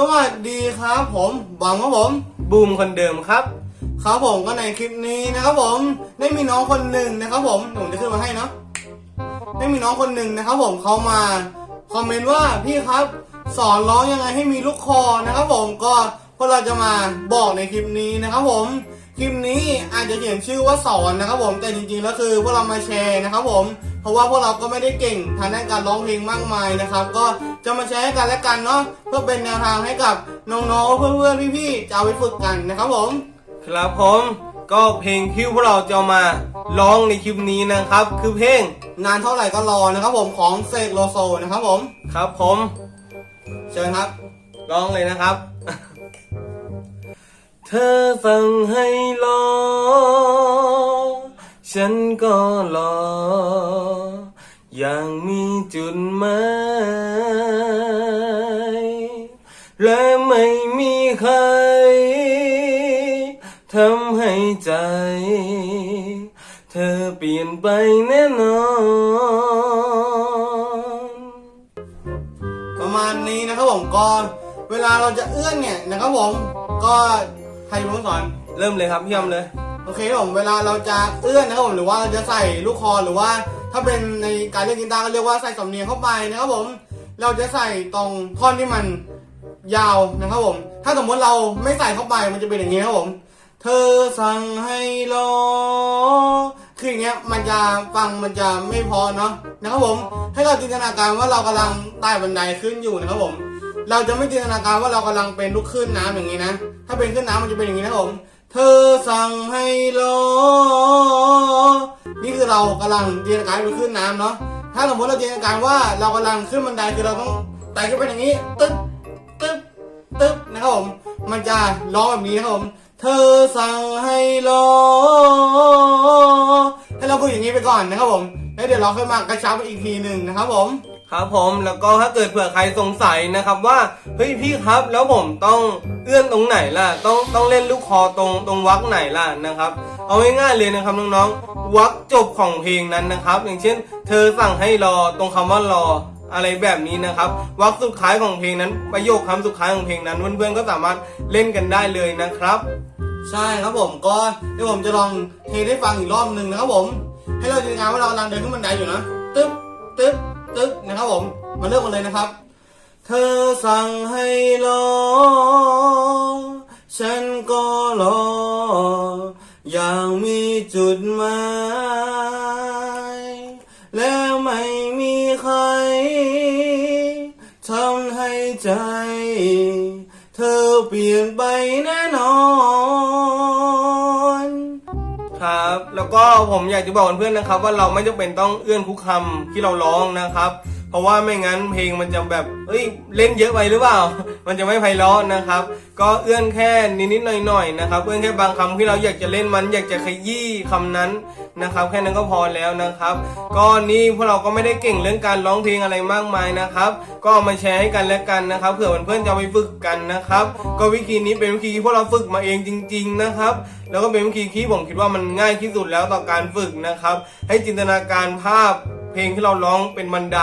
สวัสดีครับผมบอมครับผมบูมคนเดิมครับ ครับผมก็ในคลิปนี้นะครับผมได้มีน้องคนหนึ่งนะครับผมผมจะขึ้นมาให้เนาะได้มีน้องคนหนึ่งนะครับผมเขามาคอมเมนต์ว่าพี่ครับสอนร้องยังไงให้มีลูกคอนะครับผมก็พวกเราจะมาบอกในคลิปนี้นะครับผมคลิปนี้อาจจะเขียนชื่อว่าสอนนะครับผมแต่จริงๆแล้วคือพวกเรามาแชร์นะครับผมเพราะว่าพวกเราก็ไม่ได้เก่งทางด้านการร้องเพลงมากมายนะครับ ก็ จะมาแชร์ให้กันและกันเนาะเพื่อเป็นแนวทางให้กับน้องๆเพื่อนๆพี่ๆจะเอาไปฝึกกันนะครับผม ครับผมก็เพลงที่พวกเราจะเอามาร้องในคลิปนี้นะครับ คือเพลงนานเท่าไหร่ก็รอนะครับผมของเซกโลโซนะครับผม ครับผม เชิญครับ ร้องเลยนะครับ เธอสั่งให้รอ ฉันก็รอ อย่างมีจุดหมาย ให้ใจ เธอเปลี่ยนไปแน่นอน ประมาณนี้นะครับผมก็เวลาเราจะเอื้อนเนี่ยนะครับผมก็ใครรู้สอนเริ่มเลยครับพี่ยำเลย โอเคครับผมเวลาเราจะเอื้อนนะครับผมหรือว่าเราจะใส่ลูกคอหรือว่า ถ้าเป็นในการเล่นกีตาร์ก็เรียกว่าใส่สำเนียงเข้าไปนะครับผม เราจะใส่ตรงท่อนที่มันยาวนะครับผม ถ้าสมมติเราไม่ใส่เข้าไปมันจะเป็นอย่างนี้นะครับผม เธอสั่งให้รอ คืออย่างเงี้ยมันจะฟังมันจะไม่พอเนาะนะครับผม ให้เราจินตนาการว่าเรากำลังไต่บันไดขึ้นอยู่นะครับผม เราจะไม่จินตนาการว่าเรากำลังเป็นลูกคลื่นน้ำอย่างนี้นะ ถ้าเป็นคลื่นน้ำมันจะเป็นอย่างนี้นะครับผม เธอสั่งให้รอ นี่คือเรากำลังจินตนาการเป็นคลื่นน้ำเนาะ ถ้าสมมติเราจินตนาการว่าเรากำลังขึ้นบันไดคือเราต้องไต่ขึ้นไปอย่างนี้ ตึ๊บ ตึ๊บ ตึ๊บ นะครับผม มันจะร้องแบบนี้นะครับผม เธอสั่งให้รอ ให้เราพูดอย่างนี้ไปก่อนนะครับผมแล้วเดี๋ยวเราค่อยมากระชับอีกทีหนึ่งนะครับผม ครับผมแล้วก็ถ้าเกิดเผื่อใครสงสัยนะครับว่าเฮ้ยพี่ครับแล้วผมต้องเอื้อนตรงไหนล่ะ ต้องต้องเล่นลูกคอตรงตรงวักไหนล่ะนะครับ เอาง่ายๆเลยนะครับน้องๆวักจบของเพลงนั้นนะครับ อย่างเช่น เธอสั่งให้รอตรงคำว่ารอ อะไรแบบนี้นะครับวักสุดท้ายของเพลงนั้น ประโยคคำสุดท้ายของเพลงนั้นเพื่อนๆก็สามารถเล่นกันได้เลยนะครับ ใช่ครับผมก็เดี๋ยวผมจะลองเทให้ฟังอีกรอบหนึ่งนะครับผม ให้เราจินตนาการว่าเรากำลังเดินขึ้นบันไดอยู่นะตึ๊บตึ๊บตึ๊บนะครับผมมาเริ่มกันเลยนะครับ เธอสั่งให้รอฉันก็รออย่างมีจุดหมาย ครับ แล้วก็ผมอยากจะบอกเพื่อนๆนะครับ ว่าเราไม่จำเป็นต้องเอื้อนคุกคำที่เราร้องนะครับ เพราะว่าไม่งั้นเพลงมันจะแบบเอ้ยเล่นเยอะไปหรือเปล่า มันจะไม่ไพเราะนะครับ ก็เอื้อนแค่นิดๆหน่อยๆนะครับ เอื้อนแค่บางคำที่เราอยากจะเล่นมันอยากจะขยี้คำนั้นนะครับ แค่นั้นก็พอแล้วนะครับ ก็นี่พวกเราก็ไม่ได้เก่งเรื่องการร้องเพลงอะไรมากมายนะครับ ก็เอามาแชร์ให้กันและกันนะครับเผื่อเพื่อนๆจะเอาไปฝึกกันนะครับ ก็วิธีนี้เป็นวิธีที่พวกเราฝึกมาเองจริง ๆนะครับ แล้วก็เป็นวิธีที่ผมคิดว่ามันง่ายที่สุดแล้วต่อการฝึกนะครับ ให้จินตนาการภาพ เพลงที่เราร้องเป็นบันได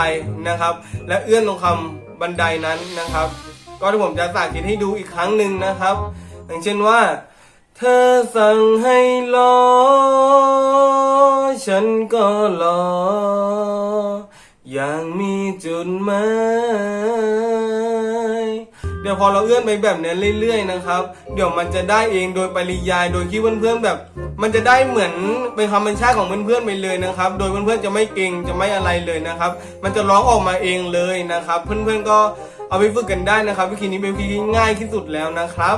นะครับ และเอื้อนลงคำบันไดนั้นนะครับ ก็ที่ผมจะสาธิตให้ดูอีกครั้งหนึ่งนะครับ อย่างเช่นว่า เธอสั่งให้รอ ฉันก็รอ อย่างมีจุดหมาย ดี๋ยวพอเราเอื้อนไปแบบนี้เรื่อยๆนะครับ เดี๋ยวมันจะได้เองโดยปริยายโดยที่เพื่อนๆแบบ มันจะได้เหมือนเป็นคำบัญชาของเพื่อนๆไปเลยนะครับ โดยเพื่อนๆจะไม่เก่งจะไม่อะไรเลยนะครับ มันจะร้องออกมาเองเลยนะครับ เพื่อนๆก็เอาไปฝึกกันได้นะครับวิธีนี้เป็นวิธีง่ายที่สุดแล้วนะครับ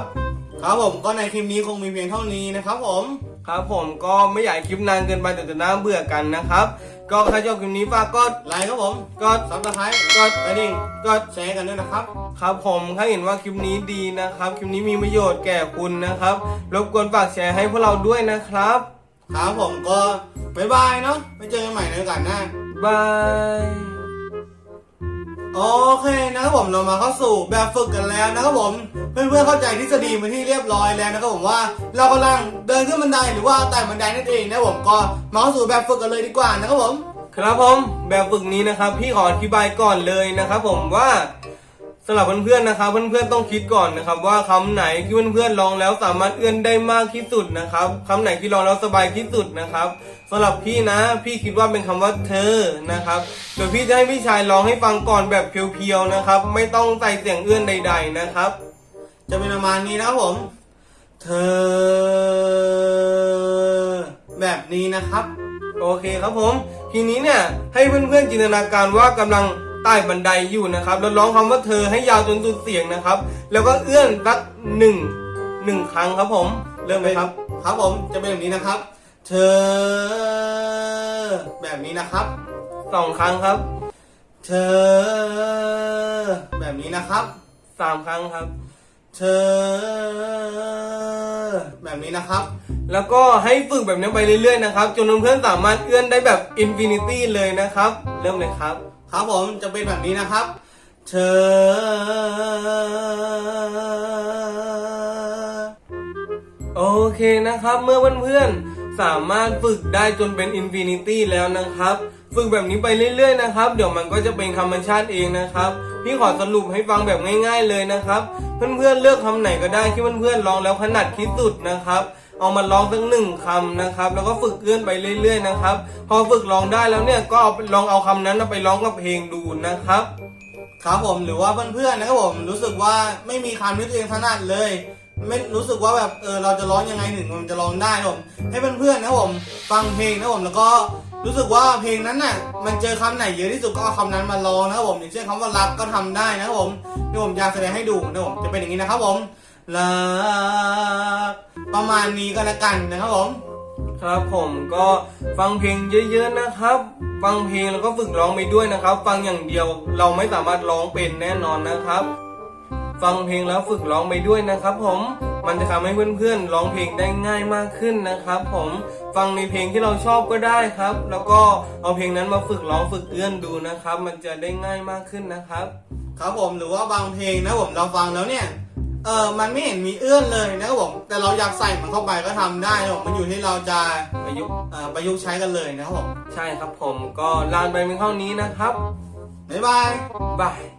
ครับผมก็ในคลิปนี้คงมีเพียงเท่านี้นะครับผม ครับผมก็ไม่อยากให้คลิปนานเกินไปแต่จะน่าเบื่อกันนะครับ ก็ใครชอบคลิปนี้ฝากกดไลค์ครับผมกดซับสไครต์กดกระดิ่งกดแชร์กันด้วยนะครับ ครับผมถ้าเห็นว่าคลิปนี้ดีนะครับ คลิปนี้มีประโยชน์แก่คุณนะครับ รบกวนฝากแชร์ให้พวกเราด้วยนะครับ ครับผมก็บ๊ายบายเนาะไปเจอกันใหม่ในโอกาสหน้าบาย โอเคนะครับผมเรามาเข้าสู่แบบฝึกกันแล้วนะครับผมเพื่อนๆเข้าใจทฤษฎีมาที่เรียบร้อยแล้วนะครับผมว่าเรากำลังเดินขึ้นบันไดหรือว่าไต่บันไดนั่นเองนะครับผมก็มาเข้าสู่แบบฝึกกันเลยดีกว่านะครับผม ครับผมแบบฝึกนี้นะครับพี่ขออธิบายก่อนเลยนะครับผมว่า สำหรับเพื่อนๆนะครับ เพื่อนๆต้องคิดก่อนนะครับ ว่าคำไหนที่เพื่อนๆลองแล้วสามารถเอื้อนได้มากที่สุดนะครับคำไหนที่ลองแล้วสบายที่สุดนะครับสำหรับพี่นะ พี่คิดว่าเป็นคำว่าเธอนะครับเดี๋ยวพี่จะให้พี่ชายลองให้ฟังก่อนแบบเพียวๆนะครับ ไม่ต้องใส่เสียงเอื้อนใด ๆนะครับ จะเป็นประมาณนี้นะผม เธอ แบบนี้นะครับ โอเคครับผม ทีนี้เนี่ยให้เพื่อนๆจินตนาการว่ากำลัง ใต้บันไดอยู่นะครับแล้วร้องคำว่าเธอให้ยาวจนสุดเสียงนะครับ แล้วก็เอื้อนสักหนึ่งหนึ่งครั้งครับผมเริ่มไหมครับ ครับผมจะเป็นแบบนี้นะครับ เธอ แบบนี้นะครับสองครั้งครับ เธอ แบบนี้นะครับสามครั้งครับ เธอ แบบนี้นะครับ แล้วก็ให้ฝึกแบบนี้ไปเรื่อยๆนะครับ จนเพื่อนๆสามารถเอื้อนได้แบบอินฟินิตี้เลยนะครับ เริ่มเลยครับ ครับผมจะเป็นแบบนี้นะครับ เธอ โอเคนะครับเมื่อเพื่อนๆสามารถฝึกได้จนเป็นอินฟินิตี้แล้วนะครับ ฝึกแบบนี้ไปเรื่อยๆนะครับ เดี๋ยวมันก็จะเป็นธรรมชาติเองนะครับ พี่ขอสรุปให้ฟังแบบง่าย ๆเลยนะครับ เพื่อนๆเลือกคำไหนก็ได้ที่เพื่อนๆลองแล้วถนัดที่สุดนะครับ เอามาลองสักหนึ่งคำนะครับ แล้วก็ฝึกเอื้อนไปเรื่อย ๆ นะครับ พอฝึกลองได้แล้วเนี่ยก็เอาลองเอาคำนั้นไปร้องกับเพลงดูนะครับ ครับผมหรือว่าเพื่อนๆนะครับผมรู้สึกว่าไม่มีคำที่ตัวเองถนัดเลยไม่รู้สึกว่าแบบเออเราจะร้องยังไงถึงมันจะร้องได้นะครับผมให้เพื่อนๆนะครับผมฟังเพลงนะครับผมแล้วก็รู้สึกว่าเพลงนั้นน่ะ มันเจอคำไหนเยอะที่สุดก็เอาคำนั้นมาร้องนะครับผมอย่างเช่นคำว่ารักก็ทำได้นะครับผมเดี๋ยวผมจะแสดงให้ดูนะครับผมจะเป็นอย่างนี้นะครับผม รักประมาณนี้ก็แล้วกันนะครับผม ครับผมก็ฟังเพลงเยอะๆนะครับ ฟังเพลงแล้วก็ฝึกร้องไปด้วยนะครับ ฟังอย่างเดียวเราไม่สามารถร้องเป็นแน่นอนนะครับ ฟังเพลงแล้วฝึกร้องไปด้วยนะครับ ผมมันจะทำให้เพื่อนๆร้องเพลงได้ง่ายมากขึ้นนะครับ ผมฟังในเพลงที่เราชอบก็ได้ครับ แล้วก็เอาเพลงนั้นมาฝึกร้องฝึกเอื้อนดูนะครับ มันจะได้ง่ายมากขึ้นนะครับ ครับผมหรือว่าบางเพลงนะผมเราฟังแล้วเนี่ย เออมันไม่เห็นมีเอื้อนเลยนะครับผมแต่เราอยากใส่มันเข้าไปก็ทำได้นะครับผมมันอยู่ที่เราจะประยุกต์เอ่อประยุกต์ใช้กันเลยนะครับผมใช่ครับผมก็ลานไปเพียงเท่านี้นะครับบ๊ายบาย บาย Getting on